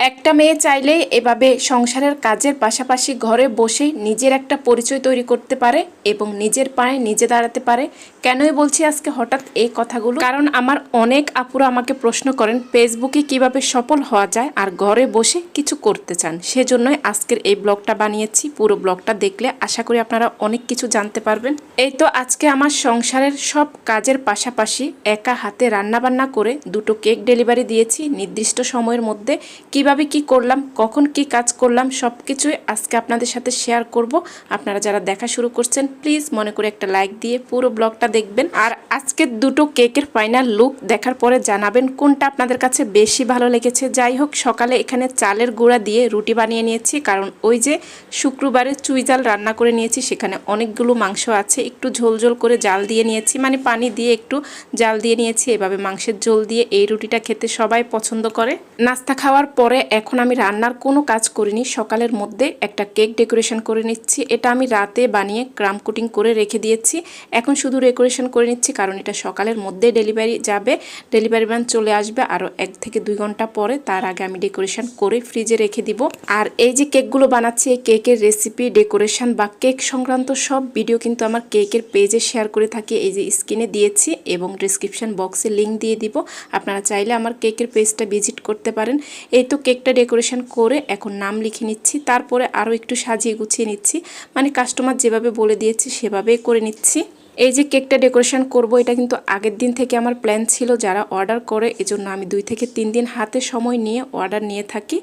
একটা মেয়ে চাইলে এভাবে সংসারের কাজের পাশাপাশি ঘরে বসে নিজের একটা পরিচয় তৈরি করতে পারে এবং নিজের পায়ে নিজে দাঁড়াতে পারে। কেনই বলছি আজকে হঠাৎ এই কথাগুলো? কারণ আমার অনেক আপুরা আমাকে প্রশ্ন করেন, ফেসবুকে কীভাবে সফল হওয়া যায় আর ঘরে বসে কিছু করতে চান? সেজন্যই আজকের এই ব্লগটা বানিয়েছি। পুরো ব্লগটা দেখলে আশা করি আপনারা অনেক কিছু জানতে পারবেন। এই তো আজকে আমার সংসারের সব কাজের পাশাপাশি একা হাতে রান্না বান্না করে দুটো কেক ডেলিভারি দিয়েছি। নির্দিষ্ট সময়ের মধ্যে কীভাবে কি করলাম, কখন কি কাজ করলাম সব কিছুই আজকে আপনাদের সাথে শেয়ার করব। আপনারা যারা দেখা শুরু করছেন প্লিজ মনে করে একটা লাইক দিয়ে পুরো ব্লগটা দেখবেন। আর আজকে দুটো কেকের ফাইনাল লুক দেখার পরে জানাবেন কোনটা আপনাদের কাছে বেশি ভালো লেগেছে। যাই হোক, সকালে এখানে চালের গুঁড়া দিয়ে রুটি বানিয়ে নিয়েছি, কারণ ওই যে শুক্রবারে চুই জাল রান্না করে নিয়েছি, সেখানে অনেকগুলো মাংস আছে। একটু ঝোল ঝোল করে জাল দিয়ে নিয়েছি মানে পানি দিয়ে একটু জাল দিয়ে নিয়েছি। এভাবে মাংসের ঝোল দিয়ে এই রুটিটা খেতে সবাই পছন্দ করে। নাস্তা খাওয়ার পরে এখন আমি রান্নার কোনো কাজ করিনি, সকালের মধ্যে একটা কেক ডেকোরেশন করে নিচ্ছি। এটা আমি রাতে বানিয়ে ক্রাম কুটিং করে রেখে দিয়েছি। এখন শুধু ডেকোরেশন করে নিচ্ছি, কারণ এটা সকালের মধ্যে ডেলিভারি যাবে। ডেলিভারি ম্যান চলে আসবে আরও এক থেকে দুই ঘণ্টা পরে, তার আগে আমি ডেকোরেশন করে ফ্রিজে রেখে দিব। আর এই যে কেকগুলো বানাচ্ছি, এই কেকের রেসিপি, ডেকোরেশন বা কেক সংক্রান্ত সব ভিডিও কিন্তু আমার কেকের পেজে শেয়ার করে থাকি, এই যে স্ক্রিনে দিয়েছি এবং ডিসক্রিপশন বক্সে লিঙ্ক দিয়ে দিব। আপনারা চাইলে আমার কেকের পেজটা ভিজিট করতে পারেন। এই তো কেকটা ডেকোরেশন করে এখন নাম লিখে নিচ্ছি, তারপরে আরও একটু সাজিয়ে গুছিয়ে নিচ্ছি। মানে কাস্টমার যেভাবে বলে দিয়েছে সেভাবেই করে নিচ্ছি। এই যে কেকটা ডেকোরেশন করব, এটা কিন্তু আগের দিন থেকে আমার প্ল্যান ছিল যারা অর্ডার করে, এজন্য আমি দুই থেকে তিন দিন হাতে সময় নিয়ে অর্ডার নিয়ে থাকি।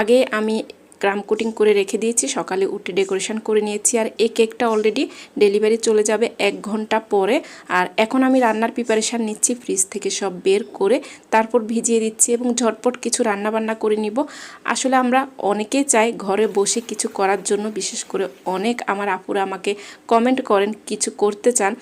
আগে আমি গ্রাম কোটিং করে রেখে দিয়েছি। সকালে উঠে ডেকোরেশন করে নিয়েছি আর এই কেকটা অলরেডি ডেলিভারি চলে যাবে এক ঘণ্টা পরে। আর এখন আমি রান্নার প্রিপারেশান নিচ্ছি ফ্রিজ থেকে সব বের করে তারপর ভিজিয়ে দিচ্ছি এবং ঝটপট কিছু রান্না বান্না করে নিব। আসলে আমরা অনেকেই চাই ঘরে বসে কিছু করার জন্য, বিশেষ করে অনেক আমার আপুরা আমাকে কমেন্ট করেন কিছু করতে চান।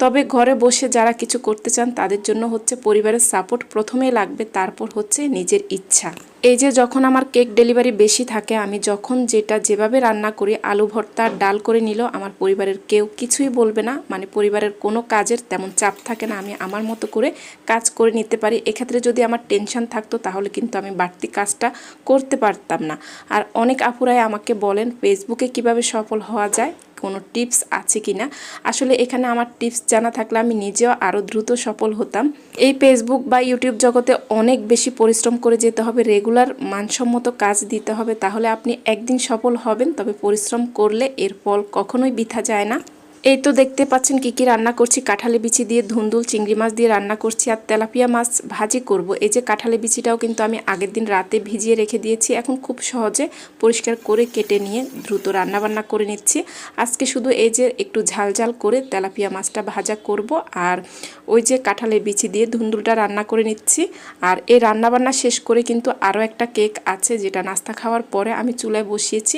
তবে ঘরে বসে যারা কিছু করতে চান, তাদের জন্য হচ্ছে পরিবারের সাপোর্ট প্রথমেই লাগবে, তারপর হচ্ছে নিজের ইচ্ছা। এই যে যখন আমার কেক ডেলিভারি বেশি থাকে, আমি যখন যেটা যেভাবে রান্না করি, আলু ভর্তা ডাল করে নিল, আমার পরিবারের কেউ কিছুই বলবে না। মানে পরিবারের কোনো কাজের তেমন চাপ থাকে না, আমি আমার মতো করে কাজ করে নিতে পারি। এক্ষেত্রে যদি আমার টেনশন থাকতো, তাহলে কিন্তু আমি বাড়তি কাজটা করতে পারতাম না। আর অনেক আপুরাই আমাকে বলেন ফেসবুকে কীভাবে সফল হওয়া যায়? কোনো টিপস আছে কি না? আসলে এখানে আমার টিপস জানা থাকলে আমি নিজেও আরও দ্রুত সফল হতাম। এই ফেসবুক বা ইউটিউব জগতে অনেক বেশি পরিশ্রম করে যেতে হবে রেগুলার মানসম্মত কাজ দিতে হবে, তাহলে আপনি একদিন সফল হবেন, তবে পরিশ্রম করলে এর ফল কখনোই বৃথা যায় না। এই তো দেখতে পাচ্ছেন কি কি রান্না করছি। কাঁঠালি বিচি দিয়ে ধুন্দুল, চিংড়ি মাছ দিয়ে রান্না করছি আর তেলাপিয়া মাছ ভাজি করব। এই যে কাঁঠালি বিচিটাও কিন্তু আমি আগের দিন রাতে ভিজিয়ে রেখে দিয়েছি। এখন খুব সহজে পরিষ্কার করে কেটে নিয়ে দ্রুত রান্না বান্না করে নিচ্ছি। আজকে শুধু এই যে একটু ঝাল ঝাল করে তেলাপিয়া মাছটা ভাজা করব আর ওই যে কাঁঠালে বিচি দিয়ে ধুন্দুলটা রান্না করে নিচ্ছি। আর এই রান্না বান্না শেষ করে কিন্তু আরও একটা কেক আছে যেটা নাস্তা খাওয়ার পরে আমি চুলায় বসিয়েছি।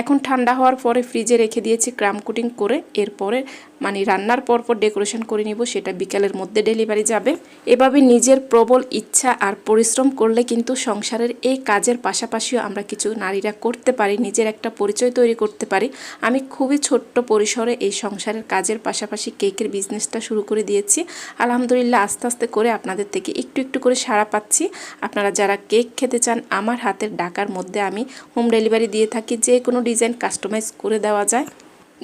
এখন ঠান্ডা হওয়ার পরে ফ্রিজে রেখে দিয়েছি ক্রাম কুটিং করে। এরপর পরে মানে রান্নার পর পর ডেকোরেশন করে নিব, সেটা বিকালের মধ্যে ডেলিভারি যাবে। এভাবে নিজের প্রবল ইচ্ছা আর পরিশ্রম করলে কিন্তু সংসারের এই কাজের পাশাপাশিও আমরা কিছু নারীরা করতে পারি, নিজের একটা পরিচয় তৈরি করতে পারি। আমি খুবই ছোট্ট পরিসরে এই সংসারের কাজের পাশাপাশি কেকের বিজনেসটা শুরু করে দিয়েছি। আলহামদুলিল্লাহ আস্তে আস্তে করে আপনাদের থেকে একটু একটু করে সাড়া পাচ্ছি। আপনারা যারা কেক খেতে চান, আমার হাতের ডাকার মধ্যে আমি হোম ডেলিভারি দিয়ে থাকি, যে কোনো ডিজাইন কাস্টমাইজ করে দেওয়া যায়।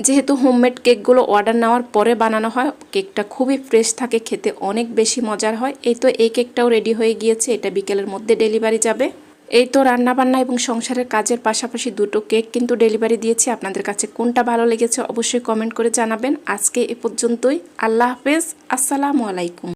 যেহেতু হোমমেড কেকগুলো অর্ডার নেওয়ার পরে বানানো হয় কেকটা খুবই ফ্রেশ থাকে, খেতে অনেক বেশি মজার হয়। এই তো এই কেকটাও রেডি হয়ে গিয়েছে, এটা বিকেলের মধ্যে ডেলিভারি যাবে। এই তো রান্নাবান্না এবং সংসারের কাজের পাশাপাশি দুটো কেক কিন্তু ডেলিভারি দিয়েছি। আপনাদের কাছে কোনটা ভালো লেগেছে অবশ্যই কমেন্ট করে জানাবেন। আজকে এ পর্যন্তই। আল্লাহ হাফেজ। আসসালামু আলাইকুম।